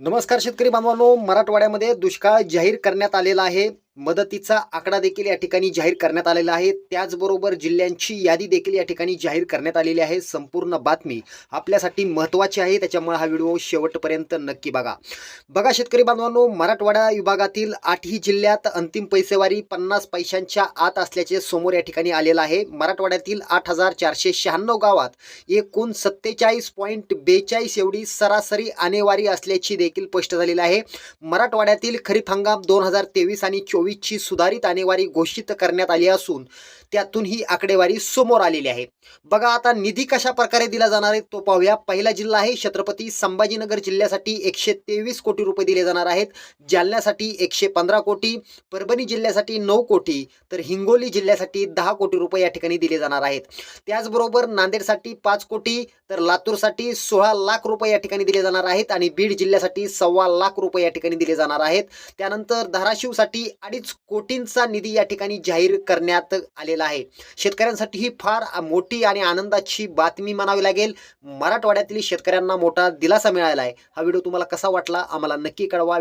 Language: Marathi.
नमस्कार शेतकरी बांधवांनो मराठवाड्यामध्ये दुष्काळ जाहीर करण्यात आलेला आहे. मदतीचा आकडा देखील या ठिकाणी जाहीर करण्यात आलेला आहे. त्याचबरोबर जिल्ह्यांची यादी देखील या ठिकाणी जाहीर करण्यात आलेली आहे. संपूर्ण बातमी आपल्यासाठी महत्त्वाची आहे. त्याच्यामुळे हा व्हिडिओ शेवटपर्यंत नक्की बघा. बघा शेतकरी बांधवांनो मराठवाडा विभागातील आठही जिल्ह्यात अंतिम पैसेवारी पन्नास पैशांच्या आत असल्याचे समोर या ठिकाणी आलेलं आहे. मराठवाड्यातील आठ हजार चारशे शहाण्णव गावात एकूण सत्तेचाळीस पॉईंट बेचाळीस एवढी सरासरी आणेवारी असल्याची देखील स्पष्ट झालेली आहे. मराठवाड्यातील खरीप हंगाम दोन हजार तेवीस आणि चोवीसची सुधारित आणेवारी घोषित करण्यात आली असून त्यातून ही आकडेवारी समोर आलेली आहे. बघा आता निधी कशा प्रकारे दिला जाणार आहे तो पाहूया. पहिला जिल्हा आहे छत्रपती संभाजीनगर जिल्ह्यासाठी एकशे तेवीस कोटी रुपये दिले जाणार आहेत. जालन्यासाठी एकशे पंधरा कोटी परभणी जिल्ह्यासाठी नऊ कोटी तर हिंगोली जिल्ह्यासाठी दहा कोटी रुपये या ठिकाणी दिले जाणार आहेत. त्याचबरोबर नांदेडसाठी पाच कोटी तर लातूरसाठी सोळा लाख रुपये या ठिकाणी दिले जाणार आहेत आणि बीड जिल्ह्यासाठी सव्वा लाख रुपये या ठिकाणी दिले जाणार आहेत. त्यानंतर धाराशिवसाठी अडीच कोटींचा निधी या ठिकाणी जाहीर करण्यात आलेला आहे. शेतकऱ्यांसाठी ही फार मोठी आणि आनंदाची बातमी म्हणावी लागेल. मराठवाड्यातील शेतकऱ्यांना मोठा दिलासा मिळाला आहे. हा व्हिडिओ तुम्हाला कसा वाटला? आम्हाला नक्की कळवा.